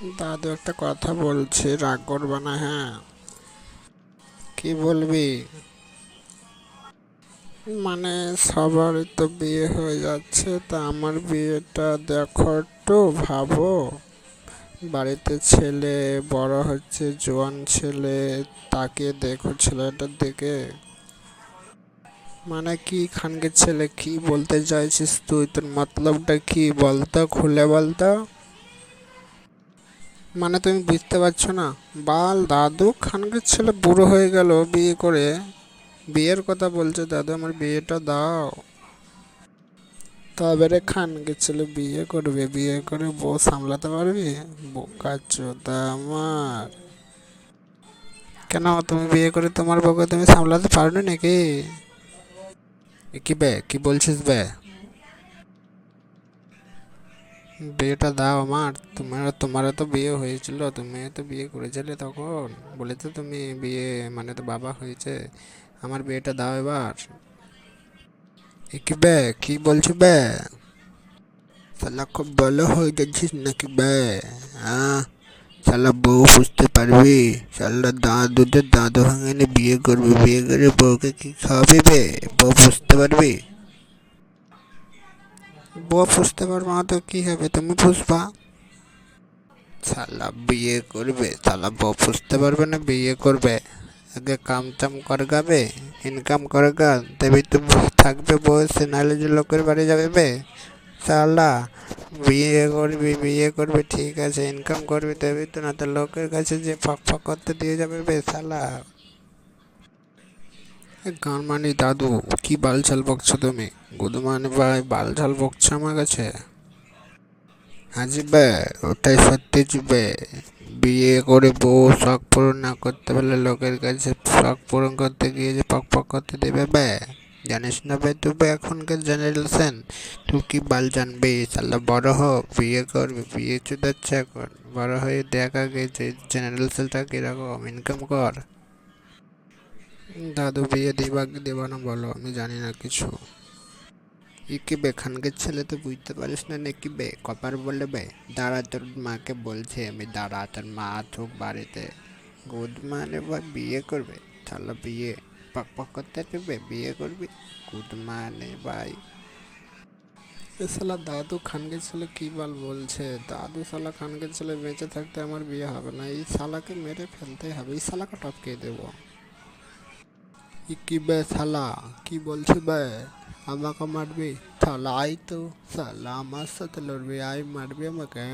দাদু একটা কথা বলছে, রাগ করবে না হ্যাঁ। কি বলবি? মানে সবারই তো বিয়ে হয়ে যাচ্ছে, তা আমার বিয়েটা দেখো একটু, ভাবো। বাড়িতে ছেলে, বড় হচ্ছে, জোয়ান ছেলে, তাকে দেখো ছেলেটার দিকে মানে কি খানকে ছেলে কি বলতে চাইছিস তুই? তোর মতলবটা কি? বলতো, খুলে বলতো? মানে তুমি বুঝতে পারছ না? বাল, দাদু, খানকের ছেলে বুড়ো হয়ে গেল বিয়ে করে। বিয়ের কথা বলছে, দাদু, আমার বিয়েটা দাও। তবে রে খানকে ছেলে বিয়ে করবে, বিয়ে করে বউ সামলাতে পারবি? বোকা চোদা আমার। কেন, তুমি বিয়ে করে তোমার বউকে তুমি সামলাতে পারো নাকি? কি বে, কি বলছিস বে? বিয়েটা দাও আমার। তোমার তোমার তো বিয়ে হয়েছিল তুমি তো বিয়ে করেছিলে তখন। বলে তো তুমি বিয়ে মানে তো বাবা হয়েছে। আমার বিয়েটা দাও এবার। কি বে, কি বলছো বে? শালা খুব ভালো হয়ে যাচ্ছিস নাকি বে? হ্যাঁ শালা বউ বুঝতে পারবি? শালা দাদুদের দাদু ভাঙানে বিয়ে করবি, বিয়ে করে বউকে কি খাওয়াবি বে? বউ বুঝতে পারবি? বউ পুষতে পারব না তো কি হবে? তুমি পুষবা। শালা বিয়ে করবে। শালা বউ পুষতে পারবে না, বিয়ে করবে। আগে কাম চাম করে গাবে ইনকাম করে গা তবে তো থাকবে বয়সে, নাহলে যে লোকের বাড়ি যাবে বে। শালা বিয়ে করবি বিয়ে করবি, ঠিক আছে ইনকাম করবি তবে তো না তো লোকের কাছে যে ফাঁক ফাঁক করতে দিয়ে যাবে বে, শালা। গান মানি, দাদু, কি বালছাল বকছো তুমি? গুদমান ভাই বালছাল বকছো আমার কাছে। হাজিবে ওটাই সত্যি যুবে বিয়ে করে বউ, শখ পূরণ না করতে পারলে লোকের কাছে শখ পূরণ করতে গিয়ে যে পক পক করতে দেবে বে। জানিস না বে, তুই এখনকার জেনারেশন তুই কি বাল জানবি? সাল্লা বড় হ, বিয়ে করবি, বিয়ে চুদাচ্ছে এখন। বড় হয়ে দেখ যে জেনারেশনটা কীরকম ইনকাম কর। দাদু বিয়ে দিবা দেবা না বলো, আমি জানি না কিছু। ই কি বে খানকে ছেলে তো বুঝতে পারিস না নাকি বে, কপার বলে বে, দাঁড়া তোর মাকে বলছে আমি, দাঁড়া তোর মা আসুক বাড়িতে। গুড মানে বা বিয়ে করবে? তাহলে বিয়ে পাক করতে দেবে বিয়ে করবি? গুড মানে ভাই। শালা দাদু খানকে ছেলে কি বল বলছে? দাদু শালা খানকে ছেলে বেঁচে থাকতে আমার বিয়ে হবে না, এই সালাকে মেরে ফেলতে হবে, এই সালাকে টপকে দেবো। কি বে শালা কি বলছে বে আমাকে মারবি শালা আই তো শালা আমার সাথে লড়বি আই মারবি আমাকে